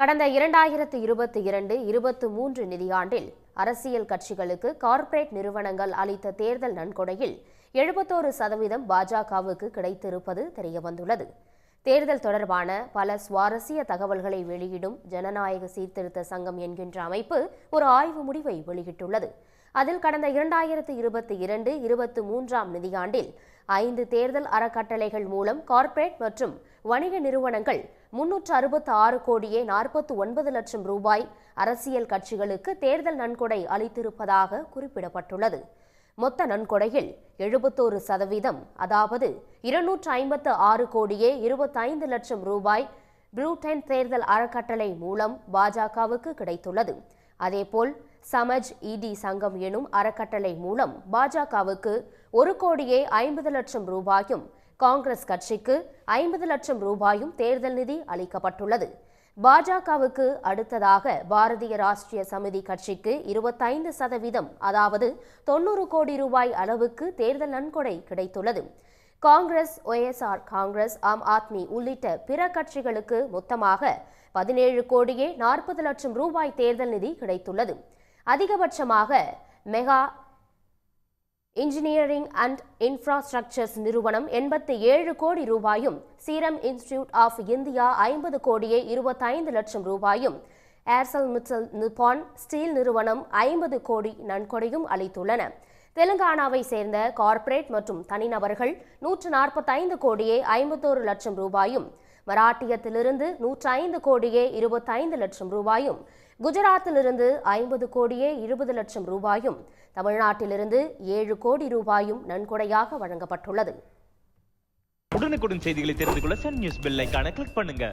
கடந்த இரண்டாயிரத்து இருபத்தி இரண்டு இருபத்தி மூன்று நிதியாண்டில் அரசியல் கட்சிகளுக்கு கார்ப்பரேட் நிறுவனங்கள் அளித்த தேர்தல் நன்கொடையில் எழுபத்தோரு சதவீதம் பாஜகவுக்கு கிடைத்திருப்பது தெரியவந்துள்ளது. தேர்தல் தொடர்பான பல சுவாரஸ்ய தகவல்களை வெளியிடும் ஜனநாயக சீர்திருத்த சங்கம் என்கின்ற அமைப்பு ஒரு ஆய்வு முடிவை வெளியிட்டுள்ளது. அதில் கடந்த இரண்டாயிரத்து இருபத்தி இரண்டு இருபத்தி மூன்றாம் நிதியாண்டில் ஐந்து தேர்தல் அறக்கட்டளைகள் மூலம் கார்ப்பரேட் மற்றும் வணிக நிறுவனங்கள் முன்னூற்று அறுபத்து ஆறு கோடியே நாற்பத்து ஒன்பது லட்சம் ரூபாய் அரசியல் கட்சிகளுக்கு தேர்தல் நன்கொடை அளித்திருப்பதாக குறிப்பிடப்பட்டுள்ளது. மொத்த நன்கொடையில் எழுபத்தோரு சதவீதம் அதாவது இருநூற்று ஐம்பத்து ஆறு கோடியே இருபத்தைந்து லட்சம் ரூபாய் புரூட்டன் தேர்தல் அறக்கட்டளை மூலம் பாஜகவுக்கு கிடைத்துள்ளது. அதேபோல் சமஜ் இடி சங்கம் எனும் அறக்கட்டளை மூலம் பாஜகவுக்கு ஒரு கோடியே ஐம்பது லட்சம் ரூபாயும் காங்கிரஸ் கட்சிக்கு ஐம்பது லட்சம் ரூபாயும் தேர்தல் நிதி அளிக்கப்பட்டுள்ளது. பாஜகவுக்கு அடுத்ததாக பாரதிய ராஷ்டிரிய சமிதி கட்சிக்கு இருபத்தைந்து சதவீதம் அதாவது தொண்ணூறு கோடி ரூபாய் அளவுக்கு தேர்தல் நன்கொடை கிடைத்துள்ளது. காங்கிரஸ் ஒய்எஸ்ஆர் காங்கிரஸ் ஆம் ஆத்மி உள்ளிட்ட பிற கட்சிகளுக்கு மொத்தமாக பதினேழு கோடியே நாற்பது லட்சம் ரூபாய் தேர்தல் நிதி கிடைத்துள்ளது. அதிகபட்சமாக மெகா இன்ஜினியரிங் அண்ட் இன்ஃப்ராஸ்ட்ரக்சர்ஸ் நிறுவனம் எண்பத்தி ஏழு கோடி ரூபாயும் சீரம் இன்ஸ்டிடியூட் ஆஃப் இந்தியா ஐம்பது கோடியே இருபத்தைந்து லட்சம் ரூபாயும் ஏர்செல் மிட்டல் நிப்பான் ஸ்டீல் நிறுவனம் ஐம்பது கோடி நன்கொடையும் அளித்துள்ளன. தெலுங்கானாவை சேர்ந்த கார்ப்பரேட் மற்றும் தனிநபர்கள் நூற்று நாற்பத்தைந்து கோடியே ஐம்பத்தோரு லட்சம் ரூபாயும் மராட்டியத்திலிருந்து நூற்றைந்து கோடியே இருபத்தைந்து லட்சம் ரூபாயும் குஜராத்திலிருந்து ஐம்பது கோடியே இருபது லட்சம் ரூபாயும் தமிழ்நாட்டிலிருந்து ஏழு கோடி ரூபாயும் நன்கொடையாக வழங்கப்பட்டுள்ளது. உடனுக்குடன் செய்திகளை தெரிந்து கொள்ள சன் நியூஸ் பெல் கிளிக் பண்ணுங்க.